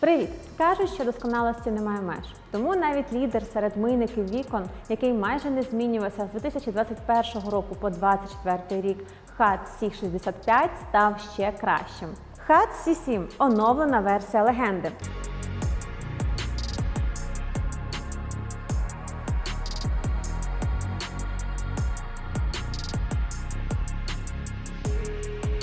Привіт! Кажуть, що досконалості немає меж. Тому навіть лідер серед мийників вікон, який майже не змінювався з 2021 року по 2024 рік, HAT C65 став ще кращим. HAT C7 – оновлена версія легенди.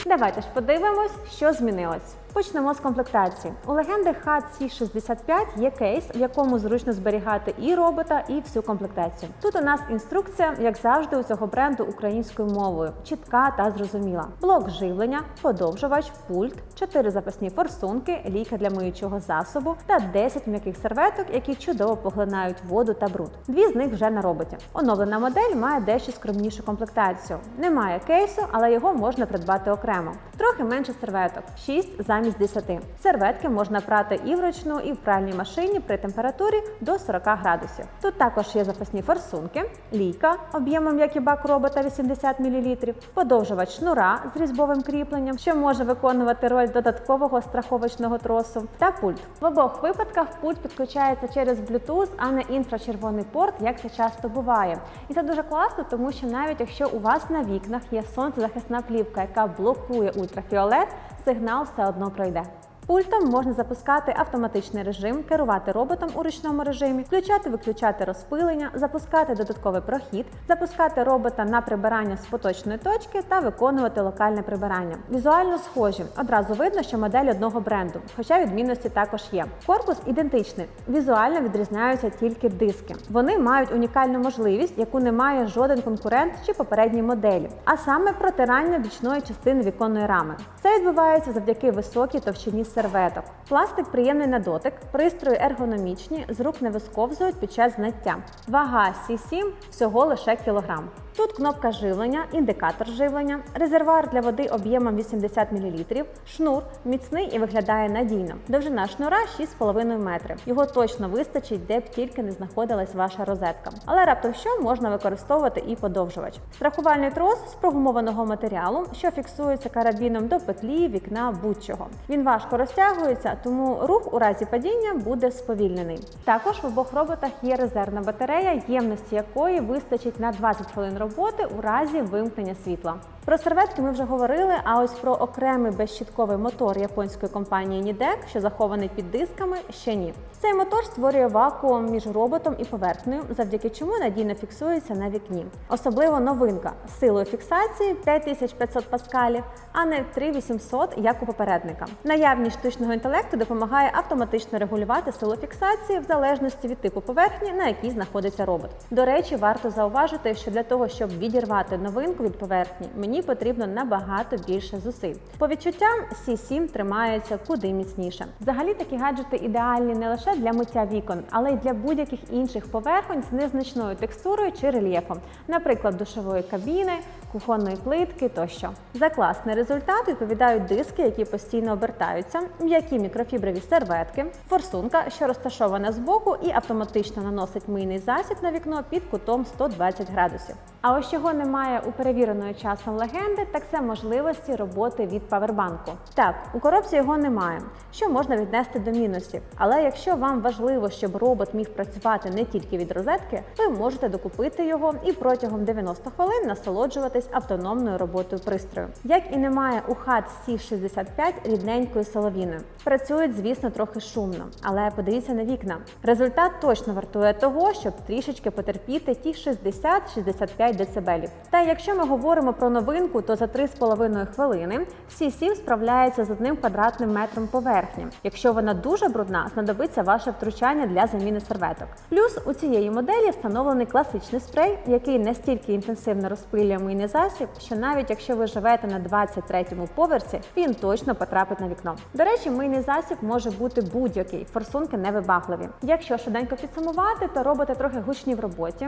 Давайте ж подивимось, що змінилось. Почнемо з комплектації. У легенди HAT C65 є кейс, в якому зручно зберігати і робота, і всю комплектацію. Тут у нас інструкція, як завжди, у цього бренду українською мовою, чітка та зрозуміла. Блок живлення, подовжувач, пульт, 4 запасні форсунки, ліка для миючого засобу та 10 м'яких серветок, які чудово поглинають воду та бруд. Дві з них вже на роботі. Оновлена модель має дещо скромнішу комплектацію. Немає кейсу, але його можна придбати окремо. Трохи менше серветок 6 замість 10. Серветки можна прати і вручну, і в пральній машині при температурі до 40 градусів. Тут також є запасні форсунки, лійка об'ємом, як і бак робота 80 мл, подовжувач шнура з різьбовим кріпленням, що може виконувати роль додаткового страховочного тросу, та пульт. В обох випадках пульт підключається через Bluetooth, а не інфрачервоний порт, як це часто буває. І це дуже класно, тому що навіть якщо у вас на вікнах є сонцезахисна плівка, яка блокує ультрафіолет, сигнал все одно пройде. Пультом можна запускати автоматичний режим, керувати роботом у ручному режимі, включати-виключати розпилення, запускати додатковий прохід, запускати робота на прибирання з поточної точки та виконувати локальне прибирання. Візуально схожі. Одразу видно, що модель одного бренду, хоча відмінності також є. Корпус ідентичний. Візуально відрізняються тільки диски. Вони мають унікальну можливість, яку не має жоден конкурент чи попередні моделі, а саме протирання бічної частини віконної рами. Це відбувається завдяки високій товщині серветок. Пластик приємний на дотик, пристрої ергономічні, з рук не висковзують під час знаття. Вага C7 всього лише кілограм. Тут кнопка живлення, індикатор живлення, резервуар для води об'ємом 80 мл, шнур міцний і виглядає надійно. Довжина шнура 6,5 метрів. Його точно вистачить, де б тільки не знаходилась ваша розетка. Але раптом що можна використовувати і подовжувач. Страхувальний трос з прогумованого матеріалу, що фіксується карабіном до петлі, вікна, будь-чого. Він важко розтягується, тому рух у разі падіння буде сповільнений. Також в обох роботах є резервна батарея, ємності якої вистачить на 20 хвилин роботи у разі вимкнення світла. Про серветки ми вже говорили. А ось про окремий безщітковий мотор японської компанії Nidec, що захований під дисками, ще ні. Цей мотор створює вакуум між роботом і поверхнею, завдяки чому надійно фіксується на вікні. Особливо новинка силою фіксації 5500 паскалів, а не 3800, як у попередника. Наявність штучного інтелекту допомагає автоматично регулювати силу фіксації в залежності від типу поверхні, на якій знаходиться робот. До речі, варто зауважити, що для того, щоб відірвати новинку від поверхні, мені потрібно набагато більше зусиль. По відчуттям C7 тримається куди міцніше. Взагалі такі гаджети ідеальні не лише для миття вікон, але й для будь-яких інших поверхонь з незначною текстурою чи рельєфом, наприклад, душової кабіни, кухонної плитки тощо. За класний результат відповідають диски, які постійно обертаються, м'які мікрофіброві серветки, форсунка, що розташована збоку і автоматично наносить мийний засіб на вікно під кутом 120 градусів. А ось чого немає у перевіреної часом легенди, так це можливості роботи від павербанку. Так, у коробці його немає, що можна віднести до мінусів. Але якщо вам важливо, щоб робот міг працювати не тільки від розетки, ви можете докупити його і протягом 90 хвилин насолоджуватись автономною роботою пристрою. Як і немає у HAT C65 рідненькою соловіною. Працюють, звісно, трохи шумно, але подивіться на вікна. Результат точно вартує того, щоб трішечки потерпіти ті 60-65 дБ. Та якщо ми говоримо про новинку, то за 3,5 хвилини C7 справляється з одним квадратним метром поверхні. Якщо вона дуже брудна, знадобиться ваше втручання для заміни серветок. Плюс у цієї моделі встановлений класичний спрей, який настільки інтенсивно розпилює мийний засіб, що навіть якщо ви живете на 23-му поверсі, він точно потрапить на вікно. До речі, мийний засіб може бути будь-який, форсунки невибагливі. Якщо швиденько підсумувати, то роботи трохи гучні в роботі.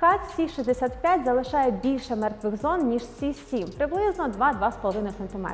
HAT C65 залишає більше мертвих зон, ніж C7, приблизно 2-2,5 см.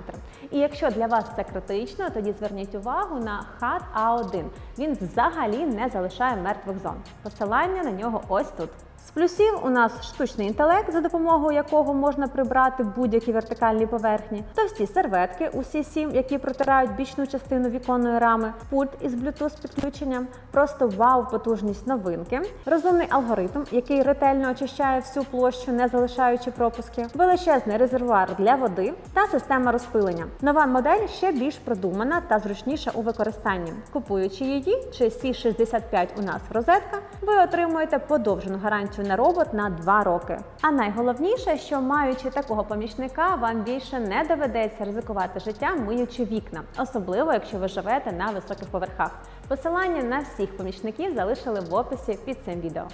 І якщо для вас це критично, тоді зверніть увагу на хат А1. Він взагалі не залишає мертвих зон. Посилання на нього ось тут. З плюсів у нас штучний інтелект, за допомогою якого можна прибрати будь-які вертикальні поверхні, товсті серветки усі сім, які протирають бічну частину віконної рами, пульт із Bluetooth підключенням, просто вау, потужність новинки, розумний алгоритм, який ретельно очищає всю площу, не залишаючи пропуски, величезний резервуар для води та система розпилення. Нова модель ще більш продумана та зручніша у використанні. Купуючи її чи C65 у нас розетка, ви отримуєте подовжену гарантію на робот на 2 роки. А найголовніше, що маючи такого помічника, вам більше не доведеться ризикувати життя, миючи вікна, особливо якщо ви живете на високих поверхах. Посилання на всіх помічників залишили в описі під цим відео.